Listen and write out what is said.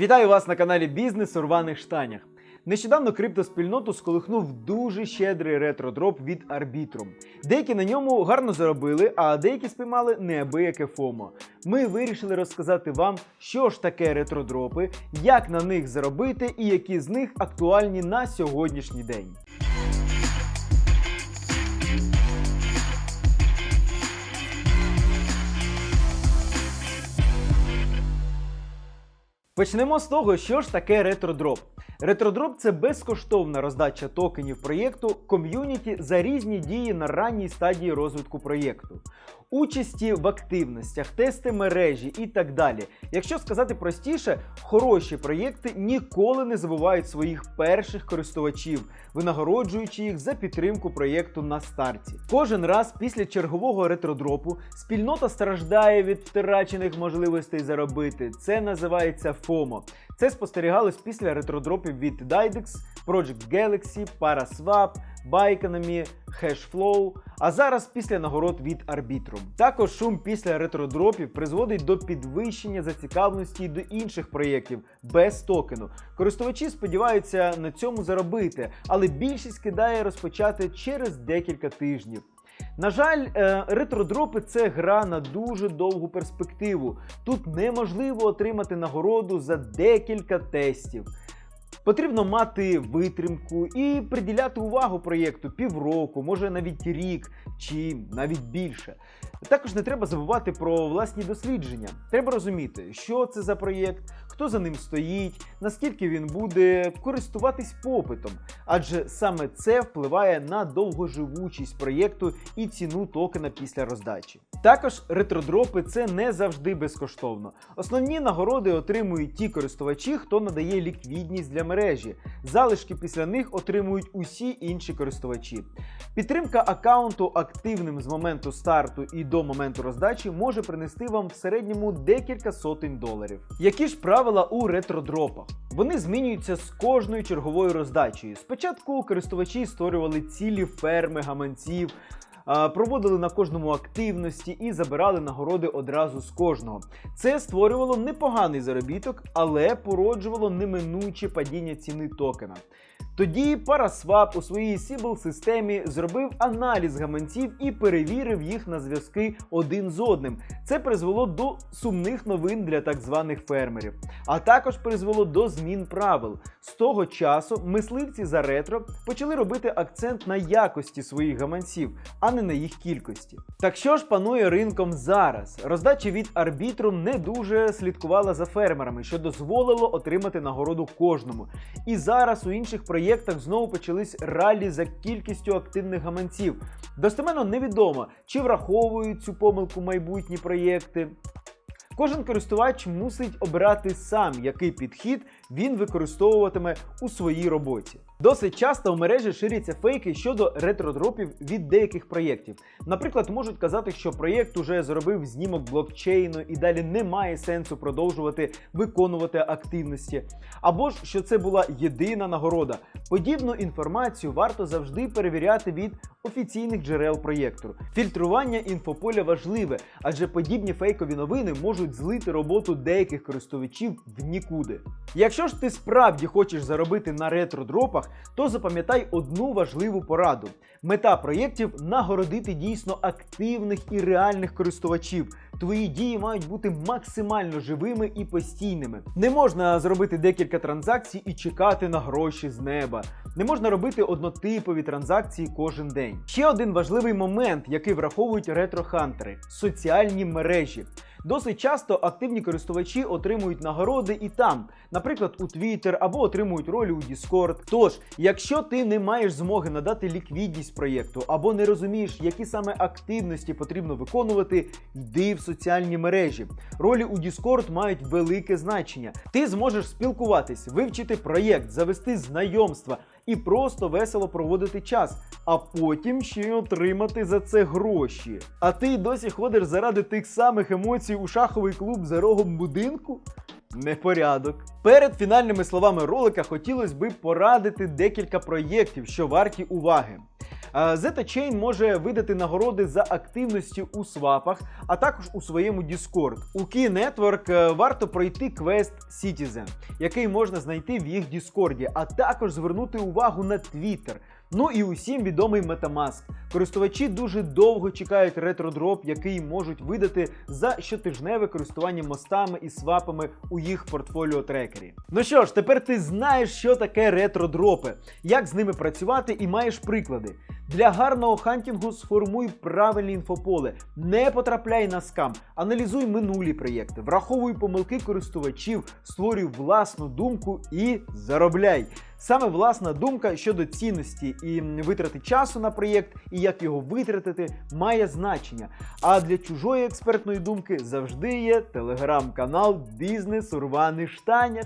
Вітаю вас на каналі Бізнес у рваних штанях. Нещодавно криптоспільноту сколихнув дуже щедрий ретро-дроп від Arbitrum. Деякі на ньому гарно заробили, а деякі спіймали неабияке ФОМО. Ми вирішили розказати вам, що ж таке ретро-дропи, як на них заробити і які з них актуальні на сьогоднішній день. Почнемо з того, що ж таке ретродроп. Ретродроп це безкоштовна роздача токенів проєкту ком'юніті за різні дії на ранній стадії розвитку проєкту, участі в активностях, тести мережі і так далі. Якщо сказати простіше, хороші проєкти ніколи не забувають своїх перших користувачів, винагороджуючи їх за підтримку проєкту на старті. Кожен раз після чергового ретродропу спільнота страждає від втрачених можливостей заробити. Це називається FOMO. Це спостерігалось після ретродропів від Dydex, Project Galaxy, Paraswap, Bikeonomy, Hashflow, а зараз після нагород від Arbitrum. Також шум після ретродропів призводить до підвищення зацікавленості до інших проєктів без токену. Користувачі сподіваються на цьому заробити, але більшість кидає розпочати через декілька тижнів. На жаль, е, ретродропи це гра на дуже довгу перспективу. Тут неможливо отримати нагороду за декілька тестів. Потрібно мати витримку і приділяти увагу проєкту півроку, може навіть рік чи навіть більше. Також не треба забувати про власні дослідження. Треба розуміти, що це за проєкт, хто за ним стоїть, наскільки він буде користуватись попитом, адже саме це впливає на довгоживучість проєкту і ціну токена після роздачі. Також ретродропи це не завжди безкоштовно. Основні нагороди отримують ті користувачі, хто надає ліквідність для мережі. Залишки після них отримують усі інші користувачі. Підтримка аккаунту активним з моменту старту і до моменту роздачі може принести вам в середньому декілька сотень доларів. Які ж правила у ретродропах? Вони змінюються з кожною черговою роздачею. Спочатку користувачі створювали цілі ферми гаманців. Проводили на кожному активності і забирали нагороди одразу з кожного. Це створювало непоганий заробіток, але породжувало неминуче падіння ціни токена. Тоді Paraswap у своїй Сібл системі зробив аналіз гаманців і перевірив їх на зв'язки один з одним. Це призвело до сумних новин для так званих фермерів, а також призвело до змін правил. З того часу мисливці за ретро почали робити акцент на якості своїх гаманців, а не на їх кількості. Так що ж панує ринком зараз? Роздача від Arbitrum не дуже слідкувала за фермерами, що дозволило отримати нагороду кожному. І зараз у інших проєктах знову почались ралі за кількістю активних гаманців. Достеменно невідомо, чи враховують цю помилку майбутні проєкти. Кожен користувач мусить обирати сам, який підхід він використовуватиме у своїй роботі. Досить часто в мережі ширяться фейки щодо ретродропів від деяких проєктів. Наприклад, можуть казати, що проєкт уже зробив знімок блокчейну і далі немає сенсу продовжувати виконувати активності. Або ж що це була єдина нагорода. Подібну інформацію варто завжди перевіряти від офіційних джерел проєкту. Фільтрування інфополя важливе, адже подібні фейкові новини можуть злити роботу деяких користувачів в нікуди. Якщо ж ти справді хочеш заробити на ретродропах, то запам'ятай одну важливу пораду: мета проєктів нагородити дійсно активних і реальних користувачів. Твої дії мають бути максимально живими і постійними. Не можна зробити декілька транзакцій і чекати на гроші з неба. Не можна робити однотипові транзакції кожен день. Ще один важливий момент, який враховують ретро-хантери – соціальні мережі. Досить часто активні користувачі отримують нагороди і там, наприклад, у Twitter або отримують ролі у Discord. Тож, якщо ти не маєш змоги надати ліквідність проєкту або не розумієш, які саме активності потрібно виконувати, йди в соціальні мережі. Ролі у Discord мають велике значення. Ти зможеш спілкуватись, вивчити проєкт, завести знайомства і просто весело проводити час, а потім ще й отримати за це гроші. А ти й досі ходиш заради тих самих емоцій у шаховий клуб за рогом будинку? Непорядок. Перед фінальними словами ролика хотілося би порадити декілька проєктів, що варті уваги. Е, Zeta Chain може видати нагороди за активності у свапах, а також у своєму Discord. У Key Network е, варто пройти квест Citizen, який можна знайти в їх Discord, а також звернути увагу на Twitter. Ну і усім відомий Metamask. Користувачі дуже довго чекають ретродроп, який можуть видати за щотижневе користування мостами і свапами у їх портфоліо трекері. Ну що ж, тепер ти знаєш, що таке ретродропи, як з ними працювати, і маєш приклади. Для гарного хантінгу сформуй правильне інфополе, не потрапляй на скам, аналізуй минулі проєкти, враховуй помилки користувачів, створюй власну думку і заробляй. Саме власна думка щодо цінності і витрати часу на проєкт, і як його витратити, має значення. А для чужої експертної думки завжди є телеграм-канал Бізнес у рваних штанях.